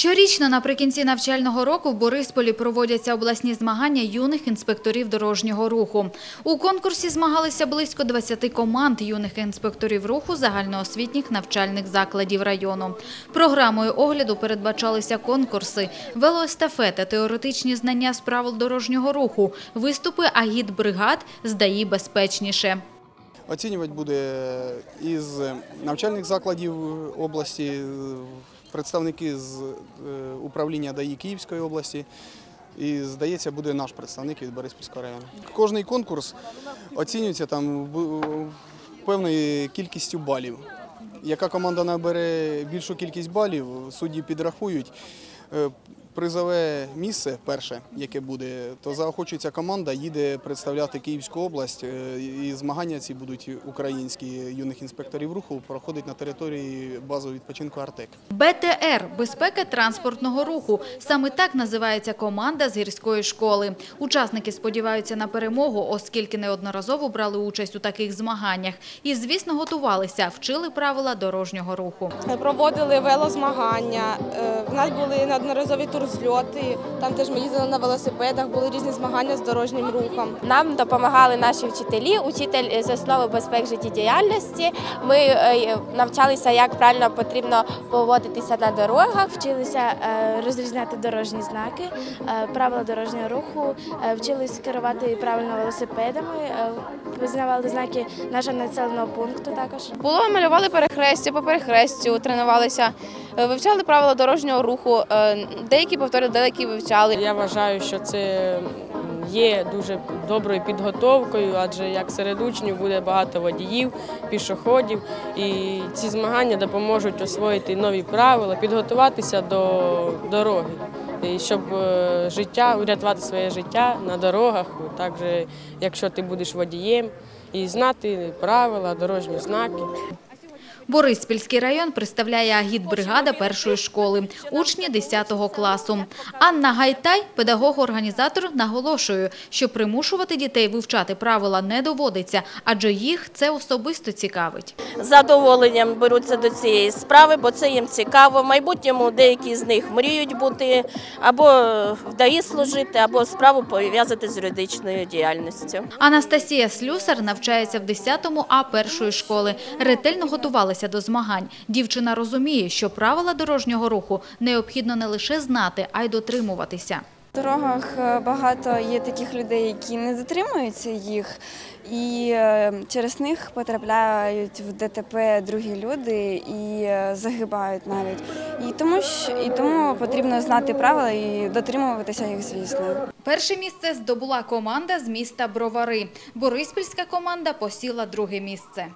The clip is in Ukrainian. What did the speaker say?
Щорічно наприкінці навчального року в Борисполі проводяться обласні змагання юних інспекторів дорожнього руху. У конкурсі змагалися близько 20 команд юних інспекторів руху загальноосвітніх навчальних закладів району. Програмою огляду передбачалися конкурси, велоестафети, теоретичні знання з правил дорожнього руху, виступи агітбригад «Здаї безпечніше». Оцінювати буде із навчальних закладів області, представники з е, управління ДАІ Київської області. І, здається, буде наш представник від Бориспільського району. Кожний конкурс оцінюється там певною кількістю балів. Яка команда набере більшу кількість балів, судді підрахують. Е, Призове місце перше, яке буде, то заохочується команда, їде представляти Київську область. е, І змагання ці будуть українські юних інспекторів руху проходить на території базового відпочинку Артек. БТР – безпека транспортного руху. Саме так називається команда з гірської школи. Учасники сподіваються на перемогу, оскільки неодноразово брали участь у таких змаганнях. І, звісно, готувалися, вчили правила дорожнього руху. Проводили велозмагання. е, В нас були неодноразові турзльоти. Там теж ми їздили на велосипедах, були різні змагання з дорожнім рухом. Нам допомагали наші вчителі, учитель з основи безпеки життєдіяльності. Ми е, навчалися, як правильно потрібно поводитися на дорогах. Вчилися е, розрізняти дорожні знаки, е, правила дорожнього руху, вчились керувати правильно велосипедами, визнавали знаки нашого населеного пункту також. Було малювали перехрестя по перехрестю, тренувалися, вивчали правила дорожнього руху. е, Деякі повторювали, деякі вивчали. Я вважаю, що це є дуже доброю підготовкою, адже як серед учнів буде багато водіїв, пішоходів, і ці змагання допоможуть освоїти нові правила, підготуватися до дороги. І щоб е, життя, урятувати своє життя на дорогах, також якщо ти будеш водієм, і знати правила, дорожні знаки. Бориспільський район представляє агітбригада першої школи, учні 10 класу. Анна Гайтай, педагог-організатор, наголошує, що примушувати дітей вивчати правила не доводиться, адже їх це особисто цікавить. задоволенням беруться до цієї справи, бо це їм цікаво. В майбутньому деякі з них мріють бути або в ДАІ служити, або справу пов'язати з юридичною діяльністю. Анастасія Слюсар навчається в 10 А першої школи. Ретельно готувалася до змагань. Дівчина розуміє, що правила дорожнього руху необхідно не лише знати, а й дотримуватися. В дорогах е, багато є таких людей, які не дотримуються їх, і е, через них потрапляють в ДТП другі люди і е, загибають навіть. І тому, і тому потрібно знати правила і дотримуватися їх, звісно. Перше місце здобула команда з міста Бровари. Бориспільська команда посіла друге місце.